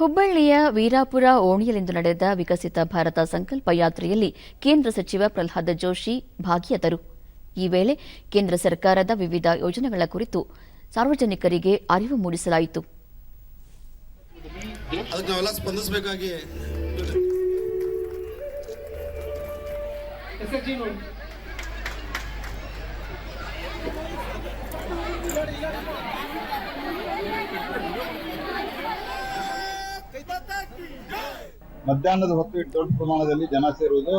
ಹುಬ್ಬಳ್ಳಿಯ ವೀರಾಪುರ ಓಣಿಯಲ್ಲಿಂದು ನಡೆದ ವಿಕಸಿತ ಭಾರತ ಸಂಕಲ್ಪ ಯಾತ್ರೆಯಲ್ಲಿ ಕೇಂದ್ರ ಸಚಿವ ಪ್ರಹ್ಲಾದ ಜೋಶಿ ಭಾಗಿಯಾದರು. ಈ ವೇಳೆ ಕೇಂದ್ರ ಸರ್ಕಾರದ ವಿವಿಧ ಯೋಜನೆಗಳ ಕುರಿತು ಸಾರ್ವಜನಿಕರಿಗೆ ಅರಿವು ಮೂಡಿಸಲಾಯಿತು. ಮಧ್ಯಾಹ್ನದ ಹೊತ್ತು ದೊಡ್ಡ ಪ್ರಮಾಣದಲ್ಲಿ ಜನ ಸೇರುವುದು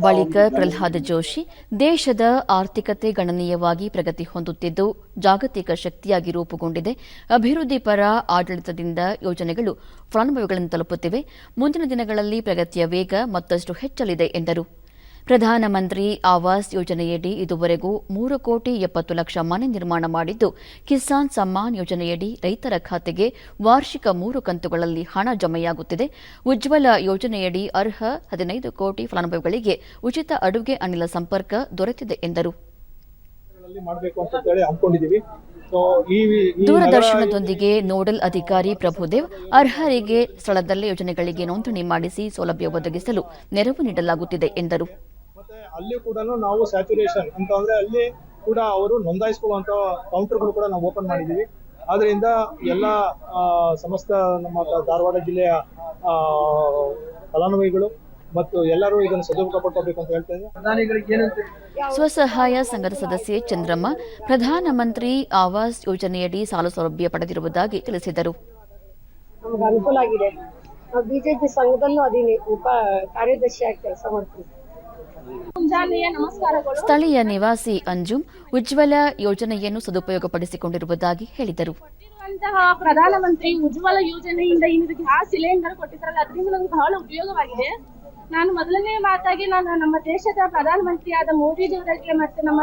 ಬಳಿಕ ಪ್ರಹ್ಲಾದ್ ಜೋಶಿ ದೇಶದ ಆರ್ಥಿಕತೆ ಗಣನೀಯವಾಗಿ ಪ್ರಗತಿ ಹೊಂದುತ್ತಿದ್ದು ಜಾಗತಿಕ ಶಕ್ತಿಯಾಗಿ ರೂಪುಗೊಂಡಿದೆ. ಅಭಿವೃದ್ಧಿ ಪರ ಆಡಳಿತದಿಂದ ಯೋಜನೆಗಳು ಫಲಾನುಭವಿಗಳನ್ನು ತಲುಪುತ್ತಿವೆ. ಮುಂದಿನ ದಿನಗಳಲ್ಲಿ ಪ್ರಗತಿಯ ವೇಗ ಮತ್ತಷ್ಟು ಹೆಚ್ಚಲಿದೆ ಎಂದರು. ಪ್ರಧಾನಮಂತ್ರಿ ಆವಾಸ್ ಯೋಜನೆಯಡಿ ಇದುವರೆಗೂ ಮೂರು ಕೋಟಿ ಎಪ್ಪತ್ತು ಲಕ್ಷ ಮನೆ ನಿರ್ಮಾಣ ಮಾಡಿದ್ದು ಕಿಸಾನ್ ಸಮ್ಮಾನ್ ಯೋಜನೆಯಡಿ ರೈತರ ಖಾತೆಗೆ ವಾರ್ಷಿಕ ಮೂರು ಕಂತುಗಳಲ್ಲಿ ಹಣ ಜಮೆಯಾಗುತ್ತಿದೆ. ಉಜ್ವಲ ಯೋಜನೆಯಡಿ ಅರ್ಹ ಹದಿನೈದು ಕೋಟಿ ಫಲಾನುಭವಿಗಳಿಗೆ ಉಚಿತ ಅಡುಗೆ ಅನಿಲ ಸಂಪರ್ಕ ದೊರೆತಿದೆ ಎಂದರು. ದೂರದರ್ಶನದೊಂದಿಗೆ ನೋಡಲ್ ಅಧಿಕಾರಿ ಪ್ರಭುದೇವ್ ಅರ್ಹರಿಗೆ ಸ್ಥಳದಲ್ಲೇ ಯೋಜನೆಗಳಿಗೆ ನೋಂದಣಿ ಮಾಡಿಸಿ ಸೌಲಭ್ಯ ಒದಗಿಸಲು ನೆರವು ನೀಡಲಾಗುತ್ತಿದೆ ಎಂದರು. ಅಲ್ಲಿ ಕೂಡ ನಾವು ಸ್ಯಾಚುರೇಷನ್ ಅಂತ ಅಂದ್ರೆ ಅಲ್ಲಿ ಕೂಡ ಅವರು ನೋಂದಾಯಿಸಿಕೊಳ್ಳುವಂತ ಕೌಂಟರ್ಗಳು ಕೂಡ ನಾವು ಓಪನ್ ಮಾಡಿದೀವಿ ಆದ್ರಿಂದ ಎಲ್ಲ ಆ, ಸಮಸ್ತ ನಮ್ಮ ಧಾರವಾಡ ಜಿಲ್ಲೆಯ ಆ, ಫಲಾನುಭವಿಗಳು ಮತ್ತು ಎಲ್ಲರೂ ಇದನ್ನು ಸದುಪಯೋಗ ಪಡ್ಕೋಬೇಕು ಅಂತ ಹೇಳ್ತಾ ಇದ್ದೀನಿ. ಸ್ವಸಹಾಯ ಸಂಘದ ಸದಸ್ಯೆ ಚಂದ್ರಮ್ಮ ಪ್ರಧಾನಮಂತ್ರಿ ಆವಾಸ್ ಯೋಜನೆಯಡಿ ಸಾಲ ಸೌಲಭ್ಯ ಪಡೆದಿರುವುದಾಗಿ ತಿಳಿಸಿದರು. ನಮ್ಗೆ ಅನುಕೂಲ ಆಗಿದೆ. ನಾವು ಬಿಜೆಪಿ ಸಂಘದಲ್ಲೂ ಅದೇ ಉಪ ಕಾರ್ಯದರ್ಶಿಯಾಗಿ ಕೆಲಸ ನಮಸ್ಕಾರಗಳು ಸ್ಥಳೀಯ ನಿವಾಸಿ ಅಂಜುಮ್ ಉಜ್ವಲ ಯೋಜನೆಯನ್ನು ಸದುಪಯೋಗಪಡಿಸಿಕೊಂಡಿರುವುದಾಗಿ ಹೇಳಿದರು. ಪ್ರಧಾನಮಂತ್ರಿ ಉಜ್ವಲ ಯೋಜನೆಯಿಂದ ಏನಿದೆ ಗ್ಯಾಸ್ ಸಿಲಿಂಡರ್ ಕೊಟ್ಟಿದ್ರಲ್ಲ ಅದರಿಂದ ನನಗೆ ಬಹಳ ಉಪಯೋಗವಾಗಿದೆ. ನಾನು ಮೊದಲನೇ ಮಾತಾಗಿ ನಾನು ನಮ್ಮ ದೇಶದ ಪ್ರಧಾನಮಂತ್ರಿಯಾದ ಮೋದಿಜಿಯವರಿಗೆ ಮತ್ತೆ ನಮ್ಮ